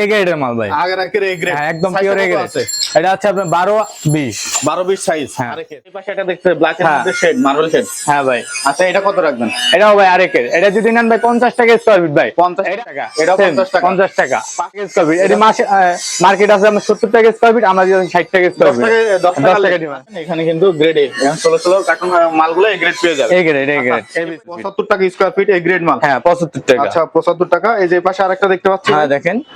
এ গ্রেডের মাল ভাই। আগের এ গ্রেড হ্যাঁ একদম পিওর এ গ্রেড এটা হচ্ছে আপনার বারো বিশ। বারো বিশ সাইজ হ্যাঁ। এই পাশে এটা দেখতে ব্ল্যাক এর। মধ্যে শেড মার্বেল শেড হ্যাঁ ভাই। আচ্ছা এটা কত রাখবেন? এটাও ভাই আরেকের। এটা যদি নেন ভাই পঞ্চাশ টাকা স্কোয়ার ফিট ভাই। 50 টাকা। 50 টাকা। পঞ্চাশ টাকা। স্কোয়ার ফিট এটি মাসে মার্কেট আছে আমার সত্তর টাকা স্কোয়ার ফিট আমরা দিচ্ছি ষাট টাকা স্কোয়ার ফিট টাকা দশ দশ টাকা টাকা লেখা ডিমান্ড আছে। এখানে কিন্তু গ্রেড এ ষোলো ষোলো কার্টুন মালগুলো এ গ্রেড পেয়ে যাবে। এ গ্রেড এ গ্রেড পঁচাত্তর টাকা স্কোয়ার ফিট এ গ্রেড মাল। হ্যাঁ পঁচাত্তর টাকা। আচ্ছা পঁচাত্তর টাকা। এই যে পাশে আরেকটা দেখতে পাচ্ছি। হ্যাঁ দেখেন।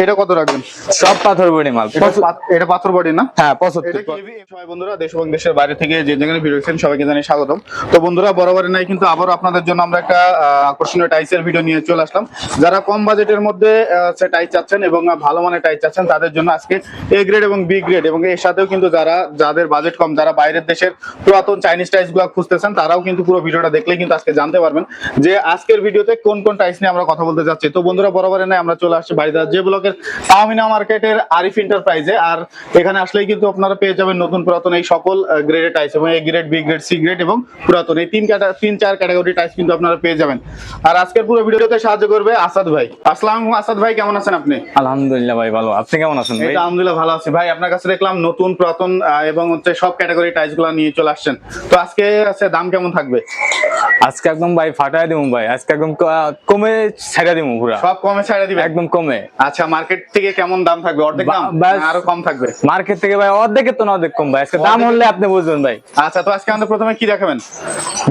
এটা কত রাখবেন? সব পাথর বড়ি মাল। এটা পাথর বডি না? হ্যাঁ পঁচাত্তর সবাই বন্ধুরা দেশ এবং দেশের বাইরে থেকে যে যেখানে ভিডিও দেখছেন সবাইকে জানাই স্বাগতম। তো বন্ধুরা বরাবরের নাই কিন্তু আবারও আপনাদের জন্য আমরা একটা আকর্ষণীয় টাইসের ভিডিও নিয়ে চলে আসলাম। যারা কম বাজেটের মধ্যে টাইস চাচ্ছেন এবং ভালো মানের টাইস চাচ্ছেন তাদের জন্য আজকে এ গ্রেড এবং বি গ্রেড এবং এর সাথেও কিন্তু যারা যাদের বাজেট কম যারা বাইরের দেশের পুরাতন চাইনিজ টাইসগুলো খুঁজতেছেন তারাও কিন্তু পুরো ভিডিওটা দেখলেই কিন্তু আজকে জানতে পারবেন যে আজকের ভিডিওতে কোন কোন টাইস নিয়ে আমরা কথা বলতে যাচ্ছি। তো বন্ধুরা বরাবরের নাই আমরা চলে আসছি বাড়িদার যে ব্লকের তাহমিনা মার্কেটের আরিফ এন্টারপ্রাইজে আর এখানে আসলেই কিন্তু আপনারা পেয়ে যাবেন নতুন পুরাতন এই সকল গ্রেডের টাইস এবং A grade B grade C grade এবং পুরাতন। এই তিন ক্যাটা তিন চার ক্যাটাগরি টাইস কিন্তু আপনারা পেয়ে যাবেন। আর আজকের পুরো ভিডিওতে সাহায্য করবে আসাদ ভাই। আসসালাম আসাদ ভাই কেমন আছেন আপনি? আলহামদুলিল্লাহ ভাই ভালো। আপনি কেমন আছেন ভাই? আলহামদুলিল্লাহ ভালো আছি। ভাই আপনার কাছে দেখলাম নতুন পুরাতন এবং হচ্ছে সব ক্যাটাগরি টাইসগুলো নিয়ে চলে আসছেন। তো আজকে আছে দাম কেমন থাকবে? আজকে একদম ভাই ফাটাই দিমু ভাই আজকে একদম কমে ছেড়ে দিমু পুরা। সব কমে ছাড়া দিবেন? একদম কমে। আচ্ছা মার্কেট থেকে কেমন দাম থাকবে? অর্ধেক দাম? আরও কম থাকবে? মার্কেট থেকে ভাই অর্ধেকের তো না অর্ধেক কম ভাই আজকে দাম হলে আপনি বুঝবেন ভাই। আচ্ছা তো আজকে আমাদের প্রথমে কি দেখাবেন?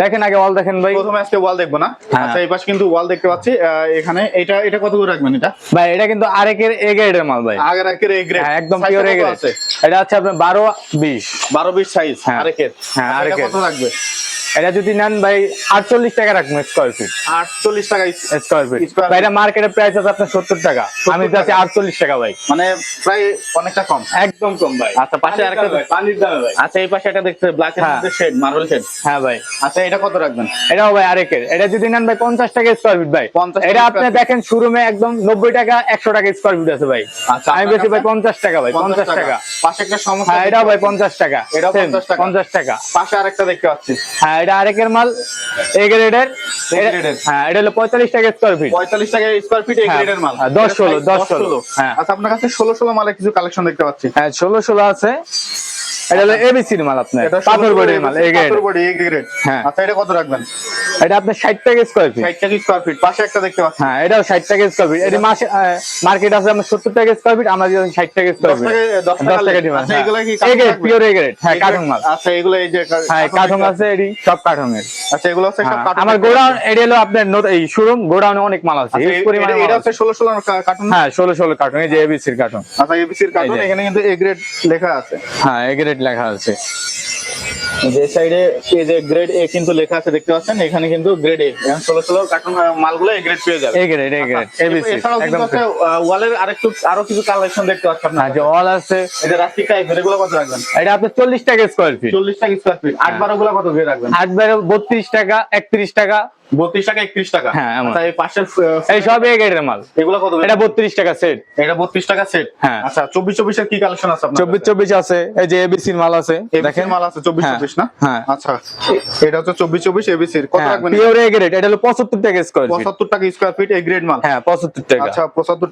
দেখেন আগে অল দেখেন ভাই। প্রথমে আজকে ওয়াল দেখব না? হ্যাঁ। আচ্ছা এই পাশে কিন্তু ওয়াল দেখতে পাচ্ছি। এখানে এটা এটা কত করে রাখবেন এটা? ভাই এটা কিন্তু আরেকের এ গ্রেডের মাল ভাই। আগের একের এই গ্রেড হ্যাঁ, একদম পিওর এ গ্রেড আছে? এটা হচ্ছে আপনার বারো বিশ। বারো বিশ সাইজ। আরেকের। হ্যাঁ, আরেকের। কত রাখবে এটা যদি নেন ভাই আটচল্লিশ টাকা রাখব স্কোয়ার ফিট আটচল্লিশ টাকা স্কোয়ার ফিট ভাই এটা মার্কেটের প্রাইস আছে আপনার সত্তর টাকা। আমি যাচ্ছি আটচল্লিশ টাকা ভাই। মানে প্রায় অনেকটা কম। একদম কম ভাই। আচ্ছা পাশে আরেকটা পানির দামে ভাই। আচ্ছা এই পাশে একটা দেখতে ব্ল্যাক শেড মার্বেল শেড হ্যাঁ ভাই। আচ্ছা এটা কত রাখবেন? এটাও ভাই আরেকের। এটা যদি নেন ভাই পঞ্চাশ টাকা স্কোয়ার ফিট ভাই। 50 টাকা এটা আপনি দেখেন শোরুমে একদম নব্বই টাকা একশো টাকা স্কোয়ার ফিট আছে ভাই। আচ্ছা আমি বেশি ভাই পঞ্চাশ টাকা ভাই পঞ্চাশ টাকা। পাশে একটা সমস্যা হ্যাঁ এটাও ভাই পঞ্চাশ টাকা। এটাও 50 টাকা। পঞ্চাশ টাকা। পাশে আরেকটা দেখতে পাচ্ছি। হ্যাঁ এটা আরেকের মাল এ গ্রেডের। হ্যাঁ এটা হলো পঁয়তাল্লিশ টাকা স্কোয়ার ফিট পঁয়তাল্লিশ টাকা স্কোয়ার ফিট গ্রেডের মাল হ্যাঁ, দশ ষোলো, দশ ষোলো। হ্যাঁ। আচ্ছা আপনার কাছে ষোলো ষোলো মালের কিছু কালেকশন দেখতে পাচ্ছি হ্যাঁ ষোলো ষোলো আছে এটা হলো এবিসির মাল আপনার। পাথর বডির মাল এ গ্রেড পাথর বডি এ গ্রেড হ্যাঁ। আচ্ছা এটা কত রাখবেন? এটা আপনার ষাট টাকা স্কোয়ার ফিট ষাট টাকা স্কোয়ার ফিট পাশে একটা দেখতে পাচ্ছি। হ্যাঁ এটাও ষাট টাকা স্কোয়ার ফিট এটি মাসে মার্কেট আছে আমার সত্তর টাকা স্কোয়ার ফিট আমরা দিচ্ছি ষাট টাকা স্কোয়ার ফিট টাকা- দশ টাকা দশ টাকা লেখা। আচ্ছা, এগুলো কি A grade pure A grade হ্যাঁ এই মাল। আচ্ছা এগুলো এই যে হ্যাঁ কাঠুন আছে এটি সব কাঠুনের আচ্ছা এগুলো হচ্ছে সব হ্যাঁ, আমার গোডাউন। এটি হলো আপনার এই শোরুম গোডাউনে অনেক মাল আছে আচ্ছা, পরিমাণে এটা-। হচ্ছে ষোলো ষোলো কার্টুন হ্যাঁ ষোলো ষোলো কার্টুন এই যে এবিসির কার্টুন আচ্ছা এবিসির কার্টুন যে। এখানে কিন্তু এ গ্রেড লেখা আছে। হ্যাঁ এ গ্রেড লেখা আছে। যে সাইডে এই যে গ্রেড এ কিন্তু লেখা আছে দেখতে পাচ্ছেন? এখানে কিন্তু গ্রেড এ ষোলো ষোলো কার্টুন মালগুলো এ গ্রেড পেয়ে যাবে। A grade A grade ABC এছাড়াও কিন্তু একদম আছে ওয়ালের আরেকটু আরও কিছু কালেকশন দেখতে পাচ্ছেন আপনারা। হ্যাঁ যে অল আছে। এই যে রাস্টিক টাইপ এগুলো কত রাখবেন? এটা আপনার চল্লিশ টাকা স্কোয়ার ফিট চল্লিশ টাকা স্কোয়ার ফিট আট বারো গুলো কত দিয়ে রাখবেন? আট বারো বত্রিশ টাকা একত্রিশ টাকা বত্রিশ টাকা একত্রিশ টাকা। হ্যাঁ, আচ্ছা এই পাশের এই সব এ গ্রেডের মাল। এগুলো কত এটা বত্রিশ টাকা সেট এটা বত্রিশ টাকা সেট হ্যাঁ। আচ্ছা চব্বিশ চব্বিশের কি কালেকশন আছে আপনার চব্বিশ চব্বিশ আছে এই যে এবিসির মাল আছে দেখেন। মাল আছে হ্যাঁ, না? হ্যাঁ। আচ্ছা এটা হচ্ছে চব্বিশ চব্বিশ এবিসির কত রাখবেন? পিওর এ গ্রেড এটা হলো পঁচাত্তর টাকা স্কোয়ার ফিট টাকা স্কোয়ার ফিট এই গ্রেড মাল। হ্যাঁ পঁচাত্তর টাকা। আচ্ছা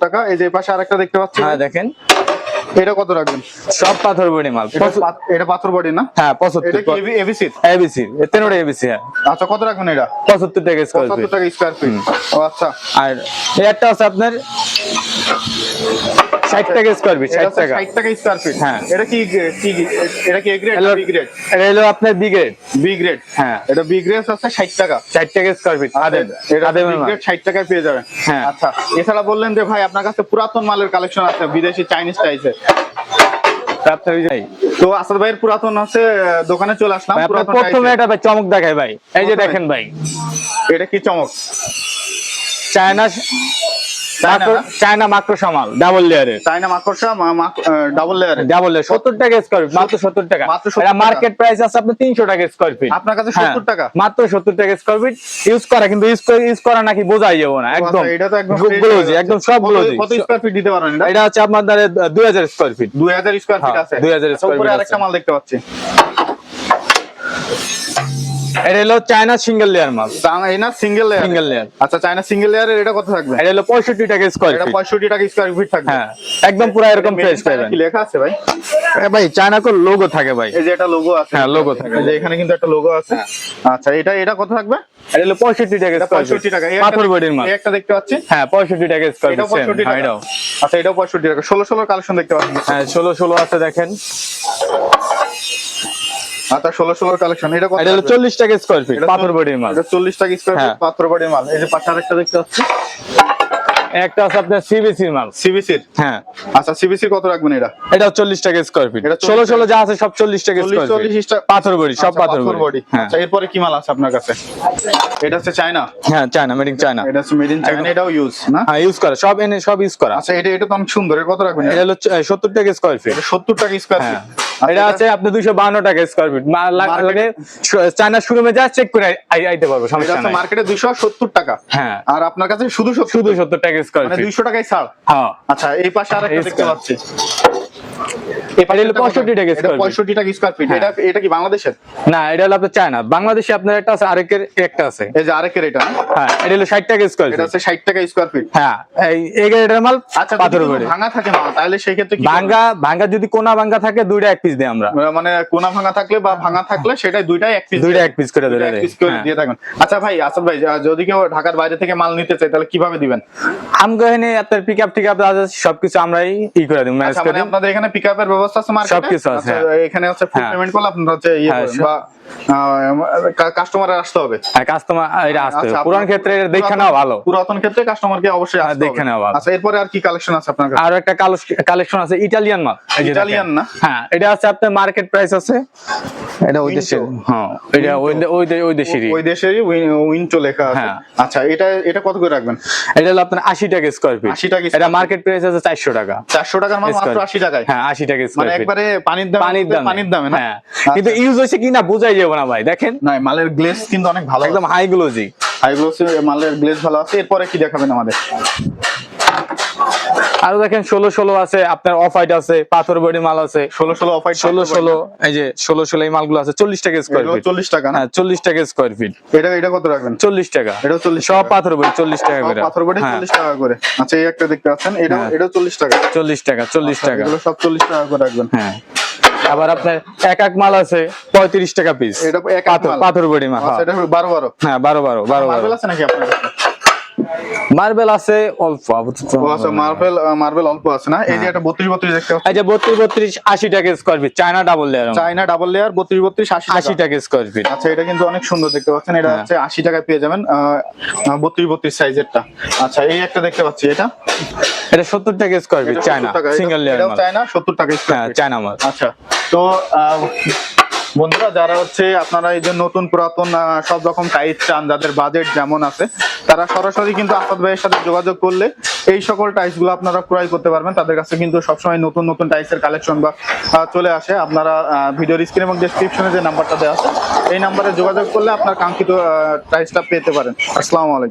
টাকা। এই যে পাশে আরেকটা দেখতে পাচ্ছি হ্যাঁ দেখেন। এটা কত রাখবেন? সব পাথর বডি মাল। এটা পাথর বডি না? হ্যাঁ পঁচাত্তর এটা কি এবিসি এবিসি তেনোটা এবিসি হ্যাঁ। আচ্ছা কত রাখবেন এটা? পঁচাত্তর টাকা স্কোয়ার পঁচাত্তর ফিট টাকা স্কোয়ার ফিট ও আচ্ছা। আর এটা একটা আছে আপনার ষাট টাকা স্কোয়ার ফিট এটা ষাট হচ্ছে টাকা। 60 টাকা স্কোয়ার ফিট হ্যাঁ। এটা কি কি এটা কি এ গ্রেড বি গ্রেড এটা হলো আপনার বি গ্রেড বি গ্রেড হ্যাঁ। এটা বি গ্রেড আছে 60 টাকা। ষাট টাকা স্কোয়ার ফিট আদে এটা আদে বি গ্রেড 60 টাকায় পেয়ে যাবেন। হ্যাঁ। আচ্ছা এছাড়া বললেন যে ভাই আপনার কাছে পুরাতন মালের কালেকশন আছে বিদেশি চাইনিজ টাইপের ওই যে- তো আসাদ ভাইয়ের পুরাতন আছে দোকানে চলে আসলাম প্রথমে টাইপের। একটা ভাই চমক দেখায় ভাই। এই যে দেখেন ভাই। এটা কি চমক? চায়না চায়না না? চায়না মাক্রো সামাল ডাবল চাইনা মাকড়সা ডাবল লেয়ারে ডাবল লেয়ার টাকা স্কোয়ার ফিট মাত্র সত্তর টাকা। মাত্র 70 এটা মার্কেট প্রাইস আছে আপনার তিনশো টাকা স্কোয়ার ফিট আপনার কাছে হ্যাঁ, 70 টাকা। মাত্র সত্তর টাকা স্কোয়ার ফিট ইউজ করা কিন্তু ইউজ ইউজ করা নাকি বোঝাই যাব না একদম আচ্ছা, এটা তো একদম গ্লোজি একদম সব গ্লোজি কত স্কোয়ার ফিট দিতে পারেন এটা? এটা হচ্ছে আপনার দুই হাজার স্কোয়ার ফিট 2000 স্কোয়ার ফিট হ্যাঁ, আছে। 2000 আচ্ছা, square উপরে আরেকটা মাল দেখতে পাচ্ছি। এটা হলো চায়না সিঙ্গেল লেয়ার মাল। এই না সিঙ্গেল লেয়ার সিঙ্গেল লেয়ার আচ্ছা চায়না সিঙ্গেল লেয়ারের এটা কত থাকবে? এটা হলো পঁয়ষট্টি টাকা স্কোয়ার এটা ফিট পঁয়ষট্টি টাকা স্কোয়ার ফিট থাকবে। হ্যাঁ একদম পুরো এরকম ফ্রেশ পাবেন। কি লেখা আছে ভাই? ভাই চায়না কো লোগো থাকে ভাই। এই যে এটা লোগো আছে। হ্যাঁ, logo থাকে। এই যে এখানে কিন্তু একটা লোগো আছে। আচ্ছা এটা এটা কত থাকবে? এটা হলো পঁয়ষট্টি টাকা এটা স্কোয়ার পঁয়ষট্টি টাকা। এই একটা- পাথর বডির মাল। একটা দেখতে পাচ্ছি। হ্যাঁ পঁয়ষট্টি টাকা স্কোয়ার ফিট পঁয়ষট্টি টাকা। এটাও। আচ্ছা এটাও পঁয়ষট্টি টাকা। ষোলো ষোলো কালেকশন দেখতে পাচ্ছি। হ্যাঁ ষোলো ষোলো আছে দেখেন। আচ্ছা ষোলো ষোলোর কালেকশন এটা কত এটা হলো চল্লিশ টাকা স্কোয়ার ফিট পাথর বডির মাল। এটা চল্লিশ টাকা স্কোয়ার হ্যাঁ। পাথর বাড়ির মাল। এই যে পাশে আরেকটা দেখতে পাচ্ছি। একটা আছে আপনার সিবিসির মাল। সিবিসির হ্যাঁ। আচ্ছা কত রাখবেন এটা? এটা চল্লিশ টাকা স্কোয়ার ফিট এটা 40 ষোলো ষোলো যা আছে সব চল্লিশ টাকা চল্লিশ স্কোয়ার টাকা পাথর বডি সব আচ্ছা, পাথর বডি। হ্যাঁ। আচ্ছা এরপরে কি মাল আছে আপনার কাছে? এটা হচ্ছে চায়না হ্যাঁ চায়না মেড ইন চায়না এটা হচ্ছে মেড ইন চায়না এটাও ইউজ না? হ্যাঁ ইউজ করা সব এনে সব ইউজ করা। আচ্ছা এটা এটা তো অনেক সুন্দর কত রাখবেন? এটা হলো সত্তর টাকা স্কোয়ার ফিট এটা সত্তর টাকা স্কোয়ার ফিট এটা আছে আপনি দুইশো বান্ন টাকা স্কোয়ার ফিট লাগে চায়না শোরুমে যা চেক করে আইতে পারব সমস্যা নাই। মার্কেটে দুইশো সত্তর টাকা। হ্যাঁ। আর আপনার কাছে শুধু শুধু সত্তর টাকা স্কোয়ার মানে ফিট দুইশো টাকাই ছাড়। হ্যাঁ। আচ্ছা এই পাশে আর একটা দেখতে পাচ্ছি। এটা হলো 65 টাকা এটা square feet। পঁয়ষট্টি টাকা স্কোয়ার ফিট হ্যাঁ। এটা এটা কি বাংলাদেশের? না এটা হলো আপনার চায়না। বাংলাদেশে আপনার একটা আছে আরেকের একটা আছে। এই যে আরেকের এটা হ্যাঁ এটা হলো ষাট টাকা স্কোয়ার এটা ফিট ষাট টাকা স্কোয়ার ফিট হ্যাঁ এই এই গাড়িটার মাল আচ্ছা পাথর যদি ভাঙা থাকে মাল তাহলে সেই ক্ষেত্রে কি ভাঙ্গা ভাঙ্গা যদি কোনা ভাঙ্গা থাকে দুইটা এক পিস দিই আমরা। মানে কোনা ভাঙা থাকলে বা ভাঙা থাকলে সেটাই দুইটাই এক পিস দুইটা এক পিস করে পিস হ্যাঁ। দিয়ে থাকবেন আচ্ছা ভাই আসাদ ভাই যদি কেউ ঢাকার বাইরে থেকে মাল নিতে চায় তাহলে কীভাবে দিবেন? আমগো এখানে আপনার পিক আপ টিক আপ সবকিছু আমরাই ই করে ম্যানেজ আচ্ছা করে মানে আপনাদের এখানে পিকআপের ব্যবস্থা আছে মার্কেটে সবকিছু আছে। এখানে হচ্ছে ফুল। পেমেন্ট করলে আপনারা হচ্ছে ইয়ে করবেন সব- বা কাস্টমার আসতে হবে। হ্যাঁ কাস্টমার এটা আসতে হবে। আচ্ছা, পুরান ক্ষেত্রে এটা দেখে পুরাতন- ভালো। পুরাতন ক্ষেত্রে কাস্টমারকে অবশ্যই হ্যাঁ, আসতে দেখে হবে। ভালো। আচ্ছা এরপরে আর কি কালেকশন আছে আপনার কাছে? আর একটা কালেকশন আছে ইটালিয়ান মাল। ইটালিয়ান না? হ্যাঁ এটা আছে আপনার মার্কেট প্রাইস আছে। এটা ওই দেশের হ্যাঁ এটা ওই ওই ওই দেশেরই। ওই দেশেরই উইন্টো লেখা আছে। হ্যাঁ। আচ্ছা এটা এটা কত করে রাখবেন? এটা হলো আপনার আশি টাকা স্কোয়ার ফিট 80 টাকা এটা মার্কেট প্রাইস আছে চারশো টাকা। টাকার মাল মাত্র টাকায়। হ্যাঁ আশি টাকা মানে একবারে পানির দাম পানির দাম। পানির দামে না? হ্যাঁ। আচ্ছা। কিন্তু ইউজ হয়েছে কিনা বোঝাই যাবে না ভাই দেখেন। না মালের গ্লেজ কিন্তু অনেক ভালো একদম হাই গ্লোজি হাইগ্লোস মালের গ্লেজ ভালো আছে। এরপরে কি দেখাবেন আমাদের? আরও দেখেন ষোলো ষোলো আছে আপনার অফ হোয়াইট আছে পাথর বডি মাল আছে। ষোলো ষোলো অফার ষোলো ষোলো এই যে ষোলো ষোলো এই মালগুলো আছে চল্লিশ টাকা স্কোয়ার ফিট চল্লিশ টাকা হ্যাঁ চল্লিশ টাকা স্কোয়ার ফিট এটা এটা কত রাখবেন? চল্লিশ টাকা। এটাও চল্লিশ সব পাথর বডি চল্লিশ টাকা করে। পাথর বডি হ্যাঁ, চল্লিশ টাকা করে। আচ্ছা এই একটা দেখতে পাচ্ছেন এটা এটা চল্লিশ টাকা। চল্লিশ টাকা চল্লিশ টাকা। এগুলো সব চল্লিশ টাকা করে রাখবেন। হ্যাঁ। আবার আপনার এক এক মাল আছে পঁয়ত্রিশ টাকা পিস এটা পাথর পাথর বডি মাল আচ্ছা এটা বারো বারো। হ্যাঁ বারো বারো বারো বারো আছে নাকি আপনার? মার্বেল আছে অল্প আচ্ছা মার্বেল মার্বেল অল্প আছে না? এই যে হ্যাঁ। একটা বত্রিশ বত্রিশ দেখতে পাচ্ছেন এই যে বত্রিশ বত্রিশ আশি টাকা square feet China double layer China double layer বত্রিশ বত্রিশ আশি আশি টাকা। টাকা স্কোয়ার ফিট আচ্ছা এটা কিন্তু অনেক সুন্দর দেখতে পাচ্ছেন। এটা হ্যাঁ। হচ্ছে আশি টাকায় পেয়ে যাবেন বত্রিশ বত্রিশ সাইজেরটা আচ্ছা এই একটা দেখতে পাচ্ছি এটা? এটা সত্তর টাকা square feet China single layer China সত্তর টাকা হ্যাঁ স্কোয়ার চায়না মাল। আচ্ছা তো বন্ধুরা, যারা হচ্ছে আপনারা এই যে নতুন পুরাতন সব রকম টাইস চান, যাদের বাজেট যেমন আছে, তারা সরাসরি কিন্তু আসাদ ভাইয়ের সাথে যোগাযোগ করলে এই সকল টাইসগুলো আপনারা ক্রয় করতে পারবেন। তাদের কাছে কিন্তু সবসময় নতুন নতুন টাইসের কালেকশন বা চলে আসে। আপনারা ভিডিওর স্ক্রিন এবং ডেসক্রিপশনে যে নাম্বারটা দেওয়া আছে, এই নাম্বারে যোগাযোগ করলে আপনার কাঙ্ক্ষিত টাইসটা পেতে পারেন। আসসালামু আলাইকুম।